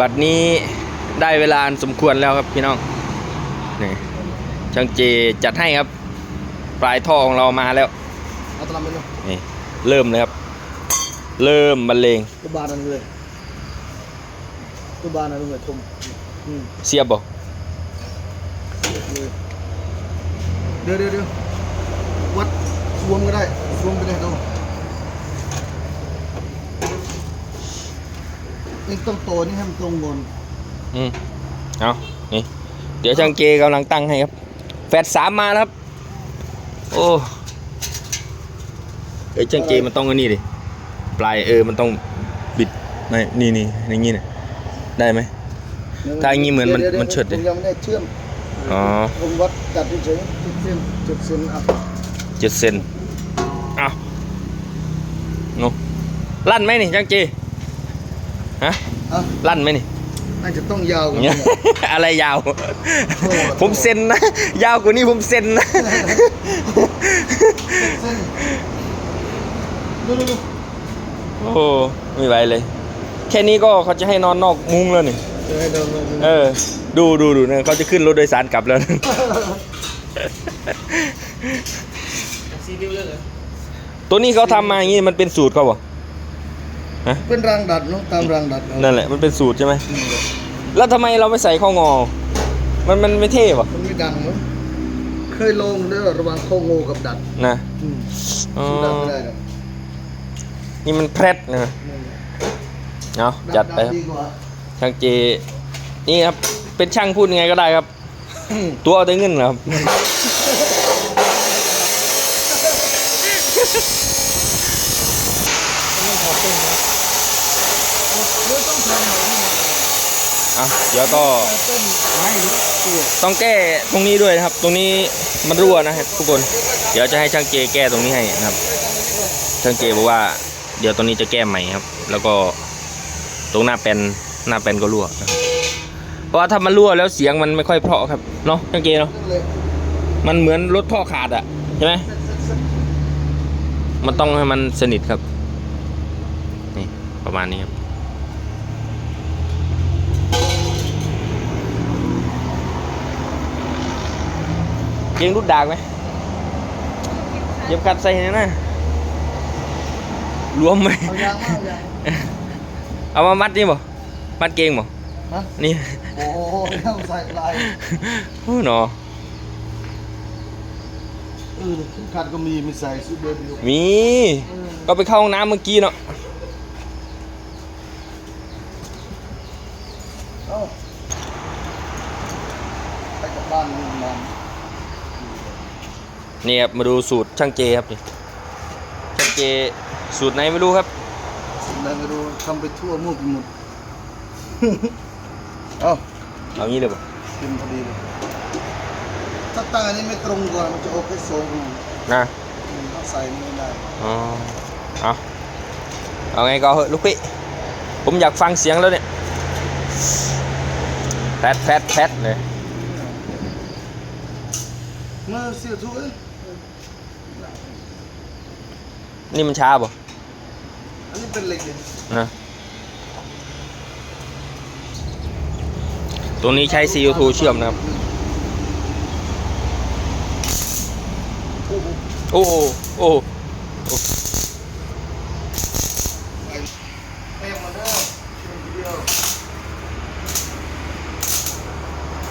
บัดนี้ได้เวลาอันสมควรแล้วครับพี่น้องนี่ช่างเจจัดให้ครับ ปลายท่อของเรามาแล้วเอาตะลำไปเลยนี่เริ่มเลยครับ เริ่มบรรเลงตัวบานนั่นเลยตัวบานนั่นเลยทุ่มอืมเสียบบอกเลยเดี๋ยวเดี๋ยวเดี๋ยววัดรวมก็ได้รวมไปเลยดูนี่ ต้องโตนี่ให้มันตรงบนอืมเอานี่ เดี๋ยวช่างเจกำลังตั้งให้ครับ แฟดสามมาแล้วครับ โอ้เอ้ยช่างเจมันต้องอันนี้ดิ ปลายเออ มันต้องบิดไม่นี่นี่อย่างงี้เนี่ยได้ไหม ถ้าอย่างงี้เหมือนมันดี๋ยวมันเฉิดดิ ผมยังไม่ได้เชื่อมอ๋อผมวัดจัดเฉยๆจุดเส้นจุดเส้นอะเจ็ดเซนเอาโนลั่นไหมนี่ช่างเจ ฮะอะลั่นไหมนี่ น่าจะต้องยาวกว่าเนี่นี้ยอะไรยาวผมเซ็นนะ ยาวกว่านี้ผมเซ็นนะ เส้นดูดูดูโอ้ไม่ไหวเลย แค่นี้ก็เขาจะให้นอนนอกมุ้งแล้วนี่เดี๋ยวให้เดินเลยเออ ดูดูดูนะเขาจะขึ้นรถโดยสารกลับแล้วนะ ซีดิวเลยเหรอตัวนี้เขาทำมาอย่างนี้มันเป็นสูตรเขาบ่ เป็นรางดัดเนาะตามรางดัดเอานั่นแหละมันเป็นสูตรใช่ไหมนี่แหละแล้วทำไมเราไม่ใส่ข้องอ มันมันไม่เท่ป่ะมันไม่ดังเนาะเคยลงด้วยระหว่างโคงูกับดัดนะอืมอ๋อสู้ดัดไม่ได้หรอกนี่มันแพรดนะนั่นแหละเอาจัดไปครับ ดีกว่าช่างเจ นี่ครับ เป็นช่างพูดยังไงก็ได้ครับตัวเอาแต่เงินเหรอครับ เดี๋ยวต้องทำหน่อยนี่อะเดี๋ยวก็เต้นไม้หรือตัวต้องแก้ตรงนี้ด้วยนะครับ ตรงนี้มันรั่วนะครับทุกคน เดี๋ยวจะให้ช่างเจแก้ตรงนี้ให้นะครับ ช่างเจบอกว่า เดี๋ยวตรงนี้จะแก้ใหม่ครับ แล้วก็ตรงหน้าแปลนหน้าแปลนก็รั่วนะครับเพราะว่าถ้ามันรั่วแล้วเสียงมันไม่ค่อยเพราะครับเนาะช่างเจเนาะมันเหมือนรถท่อขาดอะใช่ไหมมันต้องให้มันสนิทครับ นี่ประมาณนี้ครับ เกงรุดดากไหมเย็บกัดใส่เนี่ยนะรวมไหมเอายางมาเอายางเอามามัดนี่บ่มัดเกงบ่ฮะนี่โอ้โหเอาใส่ลายโอ้หนอเออขึ้นขัดก็มีมีใส่ซูเบอร์ดิวมี ก็ไปเข้าห้องน้ำเมื่อกี้เนาะเอ้าไปกลับบ้านนี่นาน นี่ครับมาดูสูตรช่างเจครับนี่ช่างเจสูตรไหนไม่รู้ครับสิ่งใดไม่รู้ทำไปทั่วมั่วไปหมด เอ้าเอางี้เลยป่ะกินพอดีเลยถ้าตั้งอันนี้ไม่ตรงก่อนมันจะออกไปโซ่ดูนะถ้าใส่ไม่ได้อ๋อเอาเอาไงก็เหอะลูกพี่ผมอยากฟังเสียงแล้วเนี่ยแฟดแฟดแฟดเลยเมื่อเสียทุกเอ้ย นี่มันช้าป่ะอันนี้เป็นเหล็กเลยนะตัวนี้ใช้ CO2 เชื่อมนะครับ โอ้โหโอ้โหโอ้โหแป้งมาเด้อเป็นทีเดียว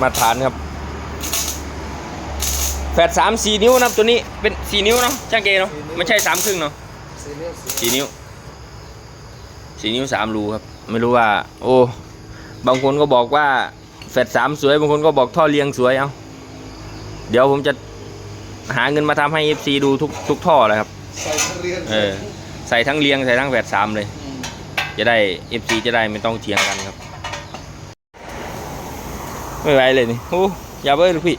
มาตรฐานครับ แฟดสามสี่นิ้วนะครับตัวนี้เป็นสี่นิ้วเนาะช่างเกเนาะไม่ใช่สามครึ่งเนาะ สีนิ้วสีสี่นิ้วสี่นิ้วสามรูครับ ไม่รู้ว่า โอ้ บางคนก็บอกว่าแฟดสามสวย บางคนก็บอกท่อเรียงสวยเอาเดี๋ยวผมจะหาเงินมาทำให้ FC ดูทุกทุกท่อเลยครับ ใส่ทุเรียนเออใส่ทั้งเรียงใส่ทั้งแฟดสามเลยมจะได้ FC จะได้ไม่ต้องเถียงกันครับ ไม่ไหวเลยนี่โอ้อย่าเบ้ยลูกพี่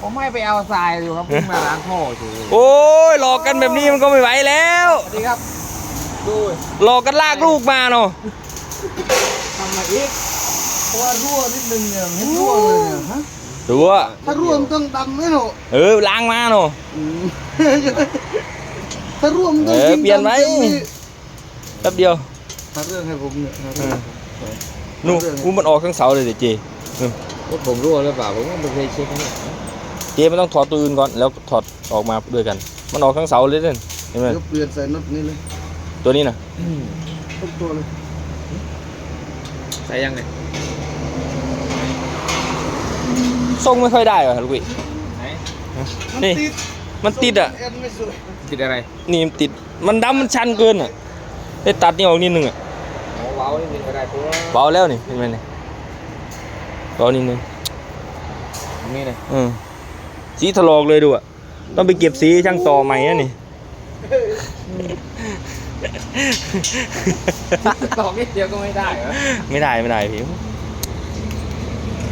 ผมให้ไปเอาทรายดูครับเพิ่งมาล้างท่อเฉยโอ้ยหลอกกันแบบนี้มันก็ไม่ไหวแล้ว สวัสดีครับดูหลอกกันลากลูกมาเนาะทำมาอีกเพราะว่ารั่วนิดนึงเนี่ยเห็นรั่วเลยเนี่ยฮะดูว่าถ้ารั่วมันต้องดำไหมหนูเออล้างมาเนาะอืมถ้ารั่วมันต้องเออจริงเปลี่ยนไหมดำต็แป๊บเดียวหาเรื่องให้ผมเนี่ยหาเรื่องให้ผมนู่นอู้มันออกทั้งเสาเลยเดี๋ยวเจรถผมรั่วหรือเปล่าผมก็ไม่เคยเช็คนะ เนี่ยเจมันต้องถอดตัวอื่นก่อนแล้วถอดออกมาด้วยกัน มันออกทั้งเสาเลยเนี่ยเห็นไหมเดี๋ยวเปลี่ยนใส่น็อตนี่เลยตัวนี้นะทุกตัวเลยใส่ยังเนี่ยทรงไม่ค่อยได้ว่ะลูกพี่ไหนนี่มันติดอะเอ็นไม่สวยติดอะไรนี่มันติดมันดำมันชันเกินอะได้ตัดนี่ออกนิดนึงอะโอ้เว้านิดนึงก็ได้เพราะว่าเบาแล้วนี่เห็นไหมนี่เบานิดนึงตรงนี้เลยอืม สีถลอกเลยดูอะต้องไปเก็บสีช่างต่อใหม่นะนี่ตอกนิดเดียวก็ไม่ได้เหรอไม่ได้ไม่ได้พี่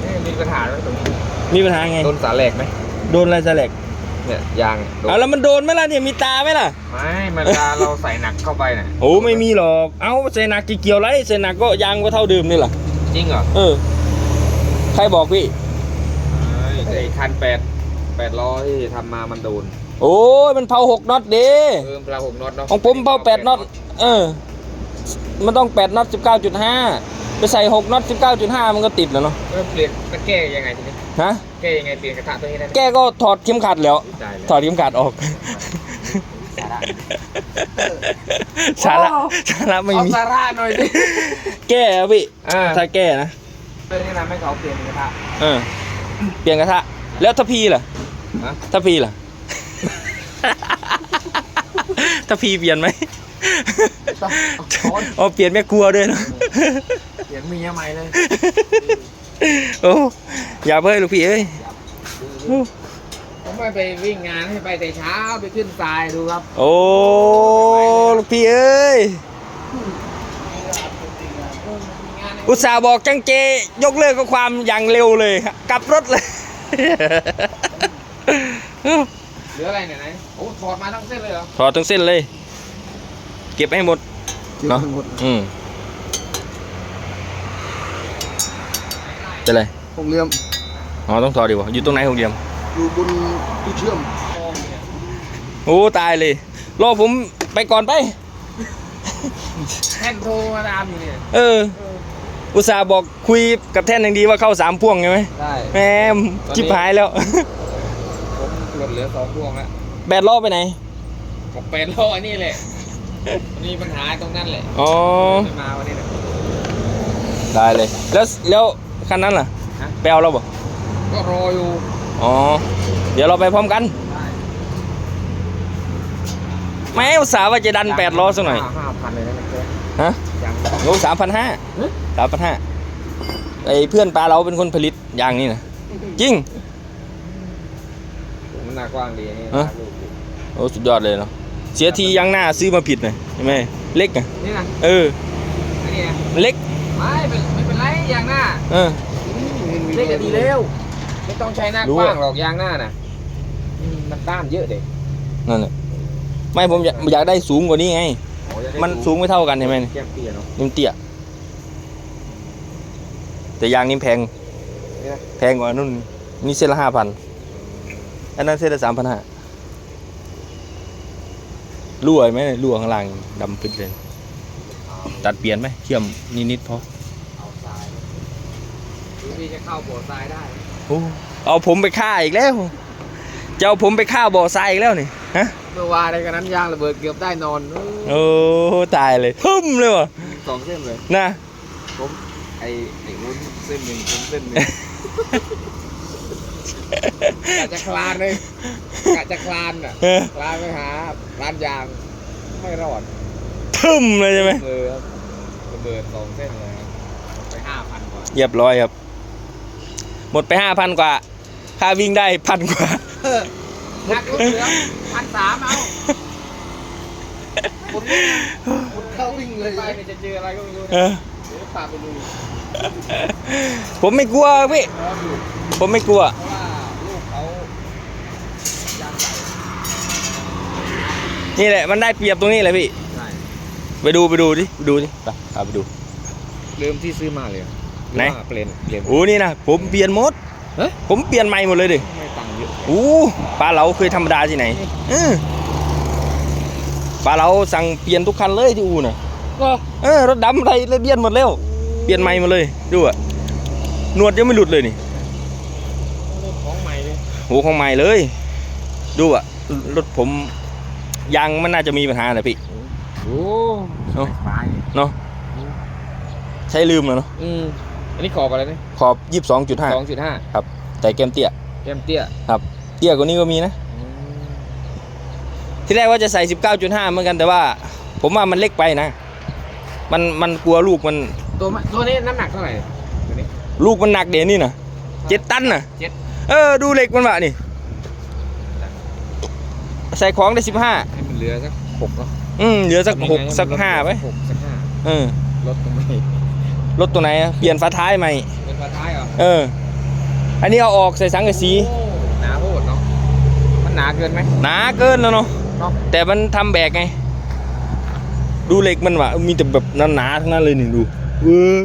เอ๊ะมีปัญหาไหมตรงนี้มีปัญหาไงโดนสาแหลกไหมโดนอะไรจะแหลกเนี่ยยางโดนเอาแล้วมันโดนไหมล่ะเนี่ยมีตาไหมล่ะไม่มันเวลาเราใส่หนักเข้าไปน่ะโอ้ไม่มีหรอกเอ้าเซนักกี่เกี่ยวไรเซนักก็ยางก็เท่าเดิมนี่แหละจริงเหรอเออใครบอกพี่ไอ้คันแปด แปดล้อที่ทำมามันโดนโอ้ยมันเผาหกน็อตเด้เออเวลาหกน็อตเนาะของผมเผาแปดน็อตเออ มันต้องแปดน็อตสิบเก้าจุดห้าไปใส่หกน็อตสิบเก้าจุดห้ามันก็ติดแล้วเนาะเออเปลี่ยนจะแก้ยังไงทีนี้ฮะแก้ยังไงเปลี่ยนกระทะตัวนี้ได้ไหมแกก็ถอดเข็มขัดแล้ว ได้เลยถอดเข็มขัดออก สาระสาระสาระไม่เอามี สาระหน่อยดิแก้อะพี่เออถ้าแก้นะ เพื่อแนะนำให้เขาเปลี่ยนกระทะเออ เปลี่ยนกระทะ แล้วถ้าพีล่ะฮะ ถ้าพีล่ะ ถ้าพีเปลี่ยนไหมต้องเอาช้อนอ๋อเปลี่ยนแม่ครัวด้วยเนอะเปลี่ยนเมียใหม่เลย โอ้อย่าเพิ่งลูกพี่เอ้ยโอ้ผมไม่ไปวิ่งงานให้ไปแต่เช้าไปขึ้นทรายดูครับ โอ้ลูกพี่เอ้ยอุตส่าห์บอกจังเจยกเลิกก็ความอย่างเร็วเลยครับกลับรถเลย เหลืออะไรเนี่ยไหนโอ้ถอดมาทั้งเส้นเลยเหรอถอดทั้งเส้นเลย เก็บให้หมดเก็บเนาะทั้งหมดอืมจะไรหกเหลี่ยมอ๋อต้องถอดดีกว่าอยู่ตรงไหนหกเหลี่ยมอยู่บนตู้เชื่อมโอ้ตายเลยรอผมไปก่อนไปแท่นโทรมาตามอยู่เนี่ยเออ อุตส่าห์บอกคุยกับแท่นอย่างดีว่าเข้าสามพ่วงใช่ไหมได้แหมจิบหายแล้วผมหลด เหลือสองพวงแล้วแบตรอบไปไหนผมเป็นโลอันนี้แหละมีปัญหาตรงนั้นแหละอ๋อ ไม่มาวันนี้นะ ได้เลย แล้วแล้วคันนั้นล่ะฮะ ไปเอาแล้วบ่ก็รออยู่อ๋อ เดี๋ยวเราไปพร้อมกันได้แม่อุตส่าห์ว่าจะดันแปดล้อสักหน่อย ห้าพันเลยนะเนี่ยฮะยัง โลสามพันห้าเฮ้ยสามพันห้าไอ้เพื่อนปลาเราเป็นคนผลิตอย่างนี้นะจริงมัน หน้ากว้างดีนี่ฮะลูกดิโอ้สุดยอดเลยเนาะเสียทียังหน้าซื้อมาผิดหน่อยใช่ไหมเล็กไงนี่นะเออ อันนี้นะเล็ก ไม่เป็นไม่เป็นไรยางหน้าเออ เล็กก็ดีแล้วไม่ต้องใช้หน้ารู้กว้างอะหรอกยางหน้าน่ะอืมมันต้านเยอะเด็กนั่นแหละไม่ผมอยากอยากได้สูงกว่านี้ไง มันสูงไม่เท่ากันใช่ไหมแก้มเตี้ยเนาะนิ่มเตี้ยแต่ยางนี่แพง นี่นะ แพงกว่านุ่นนี่เส้นละห้าพัน อันนั้นเส้นละสามพันห้ารั่วไหมรั่วข้างล่างดำปิดเลย ตัดเปลี่ยนไหมเชื่อมนิดๆพอเอาทรายดูพี่จะเข้าโบสถ์ทรายได้ไหมโอ้เอาผมไปฆ่าอีกแล้วจะเอาผมไปฆ่าบ่อทรายอีกแล้วนี่ฮะเมื่อวานในกันนั้นยางระเบิดเกือบได้นอนเออโอ้ตายเลยทึ่มเลยวะสองเส้นเลยนะผมไอ้ไอ้วุ้นเส้นหนึ่งผมเส้นหนึ่ง กะจะคลานเลยกะจะคลานอะเออคลานไปหาร้านยาง ไม่รอดทึ่มเลยใช่ไหมเลยครับระเบิดสองเส้นเลยครับไปห้าพันกว่าเรียบร้อยครับ หมดไปห้าพันกว่า ค่าวิ่งได้พันกว่าหักลูกเหลือพันสามเอาหมดหมดเข้าวิ่งเลยไปเนี่ยจะเจออะไรก็ไม่รู้เอนะอเดี๋ยวพาไปดู ผมไม่กลัวพี่รอดูผมไม่กลัวเพราะว่าลูกเขายางใสนี่แหละมันได้เปรียบตรงนี้แหละพี่ใช่ไปดูไปดูดิไปดูดิไปพาไปดูเริ่มที่ซื้อมาเลยไหนเปลี่ยนเปลี่ยนโอ้นี่นะผมเปลี่ยนหมดเฮ้ยผมเปลี่ยนใหม่หมดเลยดิไม่ตังค์เยอะอู้ปลาเราเคยธรรมดาที่ไหนเออปลาเราสั่งเปลี่ยนทุกคันเลยที่อูน่ะก็เออรถดำอะไรเลยเบียนหมดแล้วโเปลี่ยนไม้มาเลยดูอะหนวดยังไม่หลุดเลยนี่ของใหม่เลยโหของใหม่เลย ดูอะรถผมยางมันน่าจะมีปัญหาแหละพี่โอ้เอ้าไม้เนาะใช้ลืมแล้วเนาะอืมอันนี้ขอบอะไรนี่ขอบยี่สิบสองจุดห้าสองจุดห้าแต่แกมเตี้ยแก้มเตี้ยเตี้ยกว่านี้ก็มีนะที่แรกว่าจะใส่19.5เหมือนกันแต่ว่า ผมว่ามันเล็กไปนะ มันมันกลัวลูกมัน ตัวมันตัวนี้น้ำหนักเท่าไหร่ตัวนี้ลูกมันหนักเดี๋ยวนี้นะเจ็ดตันนะเจ็ดเออดูเหล็กมันวะนี่ ใส่ของได้15ให้มันเหลือสักหกเนาะอืมเหลือสักทำยังหไงกมันสักลดห้าไปหกสักห้าเออลดตรงไหนรถตัวไหนอะเปลี่ยนฝาท้ายใหม่เป็นฝาท้ายเหรอเออ อันนี้เอาออกใส่สังกะสีโอ้หนาโหดเนาะมันหนาเกินไหมหนาเกินแล้วเนาะเนาะแต่มันทำแบกไง ดูเหล็กมันวะมีแต่แบบหนาๆทั้งนั้นเลยนี่ดู เออ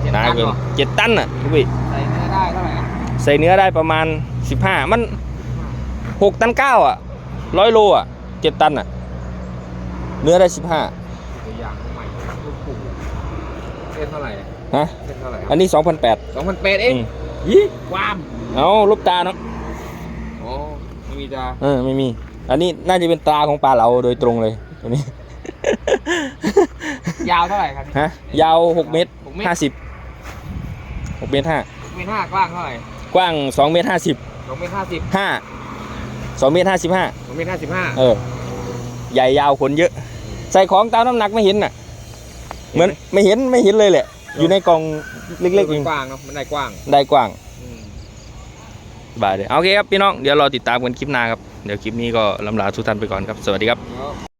เจ็ดหนาตันเกินเหรอเจ็ดตันอะดูพี่ใส่เนื้อได้เท่าไหร่นะใส่เนื้อได้ประมาณ15มัน6ตัน9อะร้อยโลอะ7ตันอะ เนื้อได้ตัวอย่างของใหม่ลูกปู่เส้นเท่าไหร่เนี่ย15ฮะเส้นเท่าไหร่อันนี้2,800สองพันแปดเองอืมยี่ความเอาลูกตาเนาะอ๋อไม่มีจ้าเออไม่มี อันนี้น่าจะเป็นตาของปลาเราโดยตรงเลยตัวนี้ ยาวเท่าไหร่ครับ ฮะยาว 6 เมตร หกเมตร 50 6 เมตร5เมตรห้ากว้างเท่าไหร่กว้าง 2 เมตร 50 สองเมตรห้าสิบ5 2 เมตร55สองเมตรห้าสิบห้าเออ ใหญ่ยาวขนเยอะ ใส่ของตามน้ำหนักไม่เห็นน่ะ เหมือนไม่เห็นไม่เห็นเลยแหละ อยู่ในกล่องเล็กๆเองกว้างเนาะมันได้กว้างได้กว้าง อืม บายเลยโอเคครับพี่น้อง เดี๋ยวรอติดตามกันคลิปหน้าครับ เดี๋ยวคลิปนี้ก็ลำลาทุกท่านไปก่อนครับ สวัสดีครับแล้ว